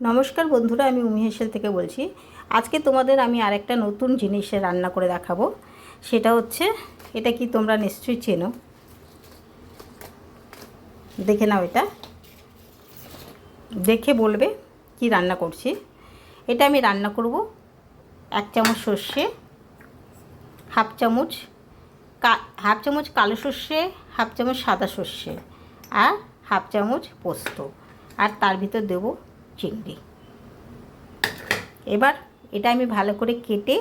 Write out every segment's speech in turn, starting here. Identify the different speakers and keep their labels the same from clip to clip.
Speaker 1: নমস্কার বন্ধুরা, আমি উমি হেসেল থেকে বলছি। আজকে তোমাদের আমি আরেকটা নতুন জিনিসের রান্না করে দেখাবো। সেটা হচ্ছে, এটা কি তোমরা নিশ্চয়ই চেনো? দেখে নাও এটা। দেখে বলবে কি রান্না করছি। এটা আমি রান্না করব এক চামচ সর্ষে, হাফ চামচ হাফ চামচ কালো সর্ষে, হাফ চামচ সাদা সর্ষে আর হাফ চামচ পোস্ত। আর তার ভিতর দেবো চিংড়ি। এবার এটা আমি ভালো করে কেটে,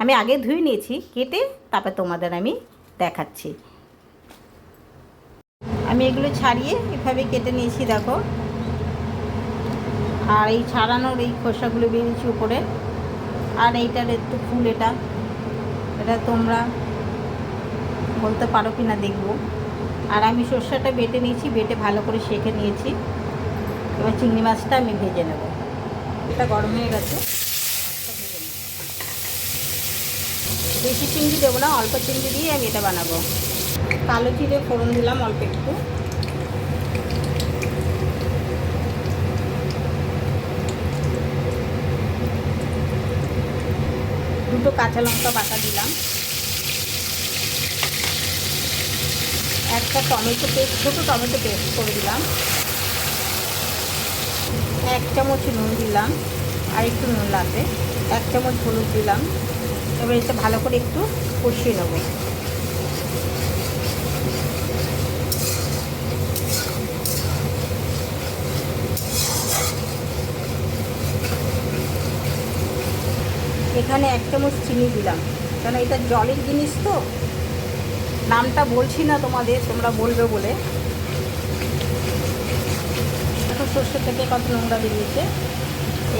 Speaker 1: আমি আগে ধুয়ে নিয়েছি, কেটে তারপর তোমাদের আমি দেখাচ্ছি। আমি এগুলো ছাড়িয়ে এভাবে কেটে নিয়েছি, দেখো। আর এই ছাড়ানোর এই খোসাগুলো বেরিয়েছি উপরে। আর এইটার একটু ফুল এটা। এটা তোমরা বলতে পারো কি না দেখব। আর আমি সর্ষেটা বেটে নিয়েছি, বেটে ভালো করে সেঁকে নিয়েছি। এবার চিংড়ি মাছটা আমি ভেজে নেব। এটা গরম হয়ে গেছে। বেশি চিংড়ি দেবো না, অল্প চিংড়ি দিয়ে আমি এটা বানাবো। কালো জিরে ফোড়ন দিলাম অল্প একটু। দুটো কাঁচা লঙ্কা বাটা দিলাম। একটা টমেটো পেস্ট, ছোটো টমেটো পেস্ট করে দিলাম। এক চামচ নুন দিলাম, আর একটু নুন লাগবে। এক চামচ হলুদ দিলাম। এবার এটা ভালো করে একটু কষিয়ে নেব। এখানে এক চামচ চিনি দিলাম। কেন এটা জলের জিনিস তো? নামটা বলছি না তোমাদের, তোমরা বলবে বলে। সর্ষে থেকে কত নোংরা বেরিয়েছে?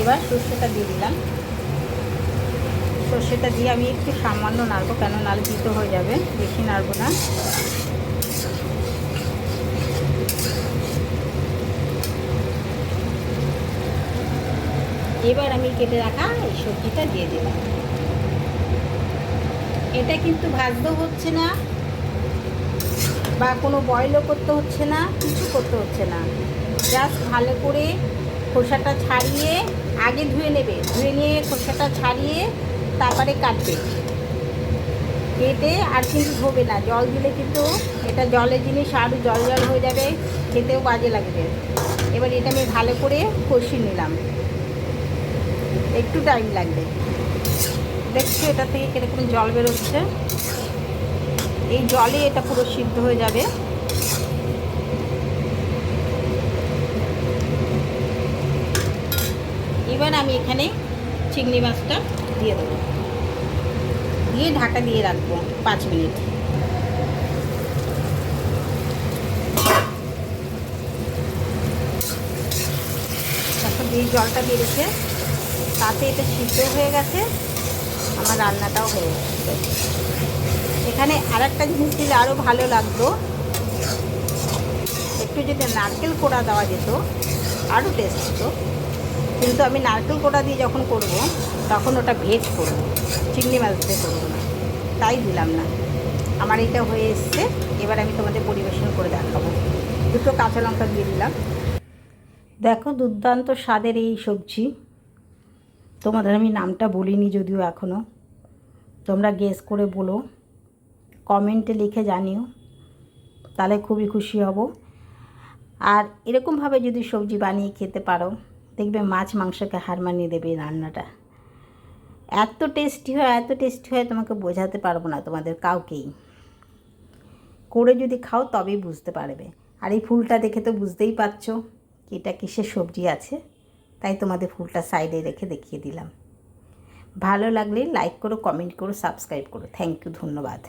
Speaker 1: এবার সর্ষেটা দিয়ে দিলাম। সর্ষেটা দিয়ে আমি একটু সামান্য নাড়বো, কেন নাড় দিতে হয়ে যাবে, বেশি নাড়বো না। এবার আমি কেটে রাখা এই সবজিটা দিয়ে দিলাম। এটা কিন্তু ভাজতেও হচ্ছে না, বা কোনো বয়লও করতে হচ্ছে না, কিছু করতে হচ্ছে না। জাস্ট ভালো করে খোসাটা ছাড়িয়ে আগে ধুয়ে নেবে। ধুয়ে নিয়ে খোসাটা ছাড়িয়ে তারপরে কাটবে। কেটে আর কিন্তু ধোবে না। জল দিলে কিন্তু এটা জলের জিনিস, আরও জল জল হয়ে যাবে, খেতেও বাজে লাগবে। এবার এটা আমি ভালো করে কষিয়ে নিলাম। একটু টাইম লাগবে। দেখছ এটা থেকে কীরকম জল বেরোচ্ছে? এই জলে এটা পুরো সিদ্ধ হয়ে যাবে। এবার আমি এখানে চিংড়ি মাছটা দিয়ে দেবো। দিয়ে ঢাকা দিয়ে রাখব পাঁচ মিনিট। তারপর জলটা বেড়েছে তাতে এটা সিদ্ধ হয়ে গেছে, আমার রান্নাটাও হয়ে গেছে। এখানে আর একটা জিনিস দিলে আরও ভালো লাগতো। একটু যদি নারকেল কোড়া দেওয়া যেত আরও টেস্ট হতো। কিন্তু আমি নারকেল কোড়া দিয়ে যখন করব, তখন ওটা ভেজ করব, চিংড়ি মাছ দিয়ে করব না। তাই দিলাম না। আমার এটা হয়ে এসছে, এবার আমি তোমাদের পরিবেশন করে দেখাবো। দুটো কাঁচা লঙ্কা দিয়ে দিলাম। দেখো দুর্দান্ত স্বাদের এই সবজি। তোমাদের আমি নামটা বলিনি যদিও এখনও তোমরা গেস করে বলো। কমেন্টে লিখে জানিও। তাহলে খুবই খুশি হব। আর এরকমভাবে যদি সবজি বানিয়ে খেতে পারো দেখবে মাছ মাংসকে হার মানিয়ে দেবে এই রান্নাটা। এত টেস্টি হয়, এত টেস্টি হয়, তোমাকে বোঝাতে পারব না তোমাদের কাউকেই। করে যদি খাও তবেই বুঝতে পারবে। আর এই ফুলটা দেখে তো বুঝতেই পারছ কি এটা কিসের সবজি আছে। তাই তোমাদের ফুলটা সাইডে রেখে দেখিয়ে দিলাম। ভালো লাগলে লাইক করো কমেন্ট করো সাবস্ক্রাইব করো। থ্যাংক ইউ ধন্যবাদ।